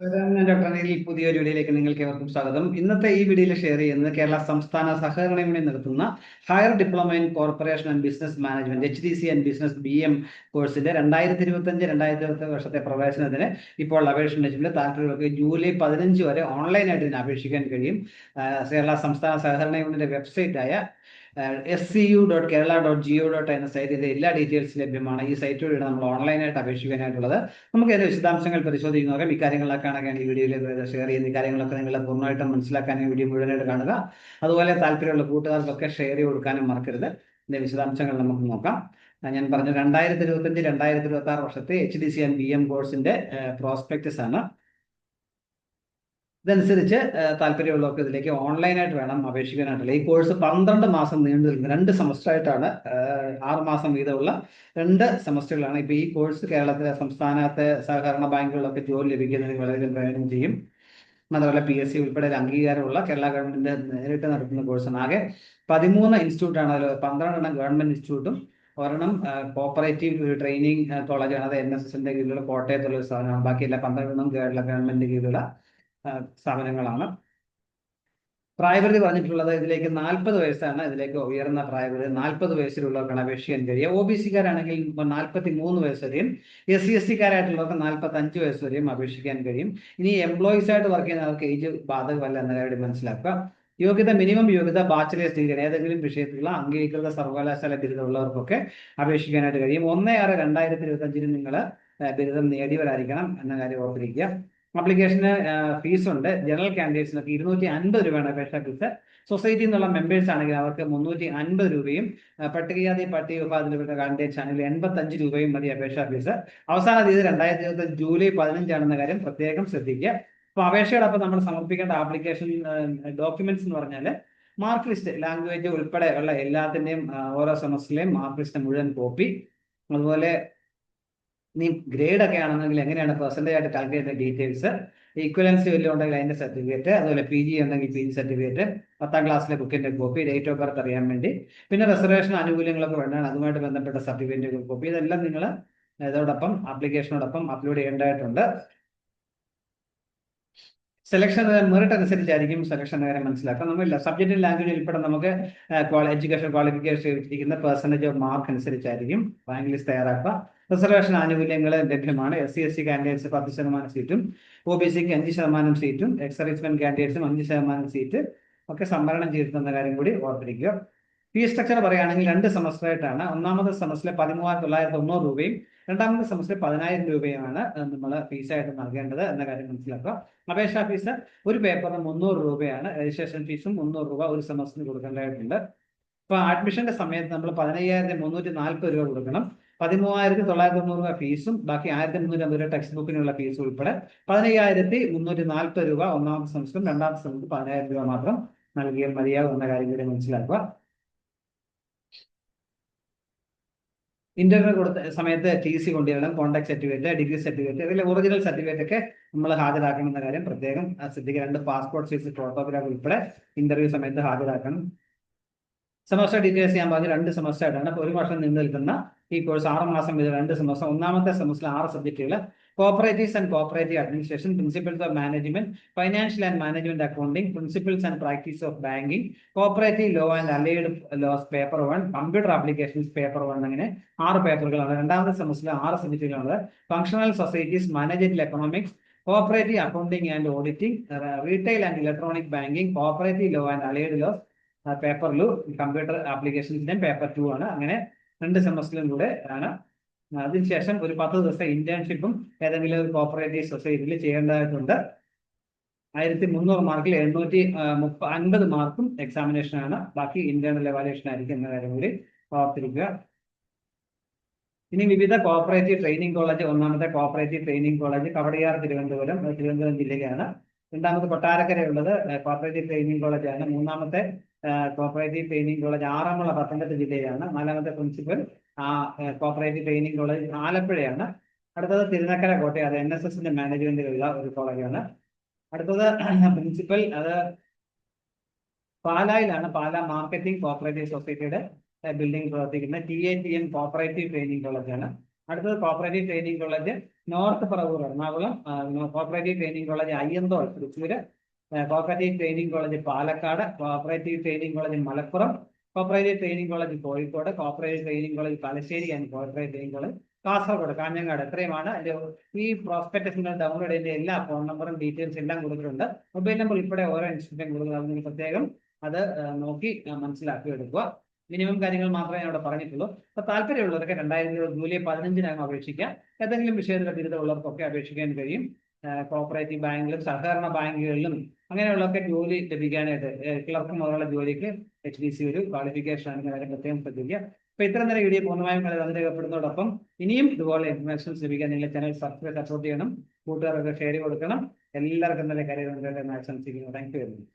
അനിൽ പുതിയൊരു വീഡിയോയിലേക്ക് നിങ്ങൾക്ക് ഏവർക്കും സ്വാഗതം. ഇന്നത്തെ ഈ വീഡിയോയിൽ ഷെയർ ചെയ്യുന്നത് കേരള സംസ്ഥാന സഹകരണ യൂണിയൻ നടത്തുന്ന higher diploma in corporation and business management H D C and business B M കോഴ്സിന്റെ രണ്ടായിരത്തി ഇരുപത്തഞ്ച് രണ്ടായിരത്തി ഇരുപത്തി വർഷത്തെ പ്രവേശനത്തിന് ഇപ്പോൾ അപേക്ഷ താല്പര്യമുള്ളവർക്ക് ജൂലൈ പതിനഞ്ച് വരെ ഓൺലൈനായിട്ട് ഇതിന് അപേക്ഷിക്കാൻ കഴിയും. കേരള സംസ്ഥാന സഹകരണ യൂണിയന്റെ വെബ്സൈറ്റായ S C U dot Kerala dot G O dot എന്ന സൈറ്റിന്റെ എല്ലാ ഡീറ്റെയിൽസ് ലഭ്യമാണ്. ഈ സൈറ്റ് വഴിയാണ് നമ്മൾ ഓൺലൈനായിട്ട് അപേക്ഷിക്കാനായിട്ടുള്ളത്. നമുക്ക് അതിന്റെ വിശദാംശങ്ങൾ പരിശോധിച്ച് നോക്കാം. ഇക്കാര്യങ്ങളൊക്കെയാണ് ഈ വീഡിയോയിൽ ഷെയർ ചെയ്യുന്ന കാര്യങ്ങളൊക്കെ നിങ്ങൾ പൂർണമായിട്ടും മനസ്സിലാക്കാൻ ഈ വീഡിയോ മുഴുവനായിട്ട് കാണുക. അതുപോലെ താല്പര്യമുള്ള കൂട്ടുകാർക്കൊക്കെ ഷെയർ ചെയ്ത് കൊടുക്കാനും മറക്കരുത്. ഇതിന്റെ വിശദാംശങ്ങൾ നമുക്ക് നോക്കാം. ഞാൻ പറഞ്ഞു രണ്ടായിരത്തി ഇരുപത്തഞ്ച് രണ്ടായിരത്തി ഇരുപത്തി ആറ് വർഷത്തെ H D C and B M കോഴ്സിന്റെ പ്രോസ്പെക്ടസ് ആണ്. ഇതനുസരിച്ച് താല്പര്യമുള്ളവർക്ക് ഇതിലേക്ക് ഓൺലൈനായിട്ട് വേണം അപേക്ഷിക്കാനായിട്ടുള്ള. ഈ കോഴ്സ് പന്ത്രണ്ട് മാസം നീണ്ടു നിൽക്കുന്നത് രണ്ട് സെമസ്റ്റർ ആയിട്ടാണ് ആറ് മാസം വീതമുള്ള രണ്ട് സെമസ്റ്ററുകളാണ്. ഇപ്പൊ ഈ കോഴ്സ് കേരളത്തിലെ സംസ്ഥാനത്തെ സഹകരണ ബാങ്കുകളിലൊക്കെ ജോലി ലഭിക്കുന്നതിന് വളരെയധികം പ്രയോജനം ചെയ്യും. മാത്രമല്ല പി എസ് സി ഉൾപ്പെടെ അംഗീകാരമുള്ള കേരള ഗവൺമെന്റ് നേരിട്ട് നടത്തുന്ന കോഴ്സാണ്. ആകെ പതിമൂന്ന് ഇൻസ്റ്റിറ്റ്യൂട്ടാണ് അതിൽ പന്ത്രണ്ടെണ്ണം ഗവൺമെന്റ് ഇൻസ്റ്റിറ്റ്യൂട്ടും ഒരെണ്ണം കോപ്പറേറ്റീവ് ട്രെയിനിങ് കോളേജാണ്. അത് എൻ എസ് എസിന്റെ കീഴിലുള്ള കോട്ടയത്തുള്ള ഒരു സ്ഥാപനമാണ്. ബാക്കിയെല്ലാം പന്ത്രണ്ടെണ്ണം കേരള ഗവൺമെന്റിന്റെ കീഴിലുള്ള സ്ഥാപനങ്ങളാണ് പ്രായപരിധി പറഞ്ഞിട്ടുള്ളത് ഇതിലേക്ക് നാൽപ്പത് വയസ്സാണ്. ഇതിലേക്ക് ഉയർന്ന പ്രായപരിധി നാൽപ്പത് വയസ്സിലുള്ളവർക്കാണ് അപേക്ഷിക്കാൻ കഴിയുക ഒ ബി സിക്കാരാണെങ്കിൽ നാൽപ്പത്തി മൂന്ന് വയസ്സ് വരെയും എസ് സി എസ് സിക്കാരായിട്ടുള്ളവർക്ക് നാൽപ്പത്തി അഞ്ച് വയസ്സ് വരെയും അപേക്ഷിക്കാൻ കഴിയും. ഇനി എംപ്ലോയീസ് ആയിട്ട് വർക്ക് ചെയ്യുന്നവർക്ക് ഏജ് ബാധകമല്ല എന്ന കാര്യം മനസ്സിലാക്കുക. യോഗ്യത മിനിമം യോഗ്യത ബാച്ചിലേഴ്സ് ഡിഗ്രി ഏതെങ്കിലും വിഷയത്തിലുള്ള അംഗീകൃത സർവകലാശാല ബിരുദമുള്ളവർക്കൊക്കെ അപേക്ഷിക്കാനായിട്ട് കഴിയും. ഒന്ന് ആറ് രണ്ടായിരത്തി ഇരുപത്തി അഞ്ചിന് നിങ്ങൾ ബിരുദം നേടിയവരായിരിക്കണം എന്ന കാര്യം ഓർത്തിരിക്കുക. ആപ്ലിക്കേഷന് ഫീസ് ഉണ്ട്. ജനറൽ കാൻഡിഡേറ്റ്സിനൊക്കെ ഇരുന്നൂറ്റി അൻപത് രൂപയാണ് അപേക്ഷ ഫീസ് സൊസൈറ്റി എന്നുള്ള മെമ്പേഴ്സ് ആണെങ്കിൽ അവർക്ക് മുന്നൂറ്റി അൻപത് രൂപയും പട്ടികജാതി പട്ടിക വിഭാഗത്തിൽപ്പെട്ട കാൻഡിഡേറ്റ്സ് ആണെങ്കിൽ എൺപത്തഞ്ച് രൂപയും മതി അപേക്ഷാ ഫീസ് അവസാന തീയതി രണ്ടായിരത്തി ഇരുപത്തി ജൂലൈ പതിനഞ്ചാണെന്ന കാര്യം പ്രത്യേകം ശ്രദ്ധിക്കുക. അപ്പൊ അപേക്ഷയോടൊപ്പം നമ്മൾ സമർപ്പിക്കേണ്ട ആപ്ലിക്കേഷൻ ഡോക്യുമെന്റ്സ് എന്ന് പറഞ്ഞാൽ മാർക്ക് ലിസ്റ്റ് ലാംഗ്വേജ് ഉൾപ്പെടെ ഉള്ള എല്ലാത്തിന്റെയും ഓരോ സെമസ്റ്ററിലെയും മാർക്ക് ലിസ്റ്റ് മുഴുവൻ കോപ്പി അതുപോലെ നീ ഗ്രേഡ് ഒക്കെ ആണെന്നെങ്കിൽ എങ്ങനെയാണ് പെർസെന്റേജ് ആയിട്ട് കാൽക്കുലേറ്റ് ഡീറ്റെയിൽസ് ഈക്വലൻസി വല്ലതും ഉണ്ടെങ്കിൽ അതിന്റെ സർട്ടിഫിക്കറ്റ് അതുപോലെ പി ജി ഉണ്ടെങ്കിൽ പി ജി സർട്ടിഫിക്കറ്റ് പത്താം ക്ലാസ്സിലെ ബുക്കിന്റെ കോപ്പി ഡേറ്റ് ഓഫ് ബർത്ത് അറിയാൻ വേണ്ടി. പിന്നെ റിസർവേഷൻ ആനുകൂല്യങ്ങളൊക്കെ വേണ്ടതാണ്. അതുമായിട്ട് ബന്ധപ്പെട്ട സർട്ടിഫിക്കറ്റ് കോപ്പി ഇതെല്ലാം നിങ്ങൾ ഇതോടൊപ്പം ആപ്ലിക്കേഷനോടൊപ്പം അപ്ലോഡ് ചെയ്യേണ്ടതായിട്ടുണ്ട്. സെലക്ഷൻ മെറിറ്റ് അനുസരിച്ചായിരിക്കും സെലക്ഷൻ നേരെ മനസ്സിലാക്കാം നമ്മളില്ല സബ്ജക്റ്റ് ലാംഗ്വേജ് ഉൾപ്പെടെ നമുക്ക് എഡ്യൂക്കേഷൻ ക്വാളിഫിക്കേഷൻ ഇരിക്കുന്ന പെർസെന്റേജ് ഓഫ് മാർക്ക് അനുസരിച്ചായിരിക്കും. റാങ്ക് ലിസ്റ്റ് തയ്യാറാക്കുക. റിസർവേഷൻ ആനുകൂല്യങ്ങൾ ലഭ്യമാണ്. S C S C candidates പത്ത് ശതമാനം സീറ്റും ഒ ബി സിക്ക് അഞ്ച് ശതമാനം സീറ്റും എക്സ് കാൻഡിഡേറ്റ്സും അഞ്ച് ശതമാനം സീറ്റ് ഒക്കെ സംവരണം ചെയ്തിട്ടുണ്ടെന്ന കാര്യം കൂടി ഓർത്തിരിക്കുക. ഫീ സ്ട്രക്ചർ പറയുകയാണെങ്കിൽ രണ്ട് സെമസ്റ്ററായിട്ടാണ്. ഒന്നാമത്തെ സെമസ്റ്ററിൽ പതിമൂവായിരത്തി തൊള്ളായിരത്തി തൊണ്ണൂറ് രൂപയും രണ്ടാമത്തെ സെമസ്റ്ററിൽ പതിനായിരം രൂപയാണ് നമ്മൾ ഫീസായിട്ട് നൽകേണ്ടത് എന്ന കാര്യം മനസ്സിലാക്കുക. അപേക്ഷാ ഫീസ് ഒരു പേപ്പറിന് മുന്നൂറ് രൂപയാണ്. രജിസ്ട്രേഷൻ ഫീസും മുന്നൂറ് രൂപ ഒരു സെമസ്റ്ററിന് കൊടുക്കേണ്ടതായിട്ടുണ്ട്. ഇപ്പൊ അഡ്മിഷന്റെ സമയത്ത് നമ്മൾ പതിനയ്യായിരത്തി മുന്നൂറ്റി നാൽപ്പത് രൂപ കൊടുക്കണം. പതിമൂവായിരത്തി തൊള്ളായിരത്തി തൊണ്ണൂറ് രൂപ ഫീസും ബാക്കി ആയിരത്തി മുന്നൂറ്റി അമ്പത് രൂപ ടെക്സ്റ്റ് ബുക്കിനുള്ള ഫീസ് ഉൾപ്പെടെ പതിനയ്യായിരത്തി മുന്നൂറ്റി നാൽപ്പത് രൂപ ഒന്നാമത്തെ സെമസ്റ്ററും രണ്ടാമത്തെ സെമസ്റ്റർ പതിനായിരം രൂപ മാത്രം നൽകിയാൽ മതിയാകും എന്ന കാര്യം കൂടി മനസ്സിലാക്കുക. ഇന്റർവ്യൂ കൊടുത്ത സമയത്ത് ടി സി കൊണ്ടുവരണം കോൺടാക്ട് സർട്ടിഫിക്കറ്റ് ഡിഗ്രി സർട്ടിഫിക്കറ്റ് ഇതിലെ ഒറിജിനൽ സർട്ടിഫിക്കറ്റ് ഒക്കെ നമ്മൾ ഹാജരാക്കണം എന്ന കാര്യം പ്രത്യേകം ശ്രദ്ധിക്കുക രണ്ട് പാസ്പോർട്ട് സൈസ് ഫോട്ടോഗ്രാഫ് ഉൾപ്പെടെ ഇന്റർവ്യൂ സമയത്ത് ഹാജരാക്കണം. സെമസ്റ്റർ ഡീറ്റെയിൽസ് ഞാൻ പറഞ്ഞു രണ്ട് സെമസ്റ്റർ ആയിട്ടാണ് ഒരു വർഷം നീണ്ടു നിൽക്കുന്ന ഈ കോഴ്സ് ആറ് മാസം വീതം രണ്ട് സെമസ്റ്റർ ഒന്നാമത്തെ സെമസ്റ്ററിൽ ആറ് സബ്ജക്റ്റുകൾ cooperatives and cooperative administration principles of management financial and management accounting principles and practice of banking cooperative law and allied laws paper one computer applications paper one അങ്ങനെ ആറ് പേപ്പറുകളാണ് രണ്ടാമത്തെ സെമസ്റ്ററിൽ ആറ് സബ്ജക്റ്റുകളാണ് functional societies management economics cooperative accounting and auditing retail and electronic banking cooperative law and allied laws paper ലു computer ആപ്ലിക്കേഷൻസിന്റെയും paper two ആണ്. അങ്ങനെ രണ്ട് സെമസ്റ്ററിലും കൂടെ ആണ്. അതിനുശേഷം ഒരു പത്ത് ദിവസത്തെ ഇന്റേൺഷിപ്പും ഏതെങ്കിലും ഒരു കോപ്പറേറ്റീവ് സൊസൈറ്റിയിൽ ചെയ്യേണ്ടതായിട്ടുണ്ട്. ആയിരത്തി മുന്നൂറ് മാർക്കിൽ എഴുന്നൂറ്റി മുപ്പ അൻപത് മാർക്കും എക്സാമിനേഷൻ ആണ് ബാക്കി ഇന്റേണൽ എവാലുവേഷൻ ആയിരിക്കും എന്ന കാര്യം കൂടി ഓർത്തിരിക്കുക ഇനി വിവിധ കോപ്പറേറ്റീവ് ട്രെയിനിങ് കോളേജ് ഒന്നാമത്തെ cooperative training college Kawdiar Thiruvananthapuram Thiruvananthapuram ജില്ലയിലാണ്. രണ്ടാമത് കൊട്ടാരക്കരയുള്ളത് കോപ്പറേറ്റീവ് ട്രെയിനിങ് ആണ്. മൂന്നാമത്തെ cooperative training college Aranmula Pathanamthitta ജില്ലയിലാണ്. നാലാമത്തെ പ്രിൻസിപ്പൽ ആ കോപ്പറേറ്റീവ് ട്രെയിനിങ് കോളേജ് ആലപ്പുഴയാണ്. അടുത്തത് തിരുനക്കര കോട്ടയം അത് എൻ എസ് എസിന്റെ മാനേജ്മെന്റിലുള്ള ഒരു കോളേജാണ് അടുത്തത് പ്രിൻസിപ്പൽ അത് പാലായിലാണ്. പാല മാർക്കറ്റിംഗ് കോപ്പറേറ്റീവ് സൊസൈറ്റിയുടെ ബിൽഡിംഗ് പ്രവർത്തിക്കുന്ന T A T N cooperative training കോളേജാണ് അടുത്തത് cooperative training college north Paravur Ernakulam cooperative training college Ayyanthole Thrissur cooperative training college Palakkad cooperative training college Malappuram cooperative training college Kozhikode cooperative training college Thalassery and cooperative training college Kasaragod Kanhangad. എത്രയുമാണ് അതിന്റെ ഈ പ്രോസ്പെക്ടസിന്റെ download ചെയ്ത എല്ലാ phone നമ്പറും details എല്ലാം കൊടുത്തിട്ടുണ്ട്. Mobile number ഉൾപ്പെടെ ഓരോ ഇൻസ്റ്റിറ്റ്യൂട്ടും കൊടുക്കുന്നത്. നിങ്ങൾ പ്രത്യേകം അത് നോക്കി മനസ്സിലാക്കി എടുക്കുക മിനിമം കാര്യങ്ങൾ മാത്രമേ ഞാൻ ഇവിടെ പറഞ്ഞിട്ടുള്ളൂ. അപ്പൊ താല്പര്യമുള്ളവരൊക്കെ രണ്ടായിരത്തി രൂപ ജൂലൈ പതിനഞ്ചിനകം അപേക്ഷിക്കാം ഏതെങ്കിലും വിഷയത്തിലെ ബിരുദമുള്ളവർക്കൊക്കെ അപേക്ഷിക്കാൻ കഴിയും. കോപ്പറേറ്റീവ് ബാങ്കിലും സഹകരണ ബാങ്കുകളിലും അങ്ങനെയുള്ളതൊക്കെ ജോലി ലഭിക്കാനായിട്ട് ക്ലർക്ക് മുതലുള്ള ജോലിക്ക് എച്ച് ഡി സി ഒരു ക്വാളിഫിക്കേഷൻ ആണ് കാര്യം പ്രത്യേകം ശ്രദ്ധിക്കുക. അപ്പൊ ഇത്ര നേരം വീഡിയോ പൂർണമായും കളി രേഖപ്പെടുന്നതോടൊപ്പം ഇനിയും ഇതുപോലെ ഇൻഫർമേഷൻസ് ലഭിക്കാൻ നിങ്ങളുടെ ചാനൽ സബ്സ്ക്രൈബ് സപ്പോർട്ട് ചെയ്യണം. കൂട്ടുകാർക്ക് ഷെയർ കൊടുക്കണം. എല്ലാവർക്കും നല്ല കാര്യം ആശംസിക്കുന്നു. Thank you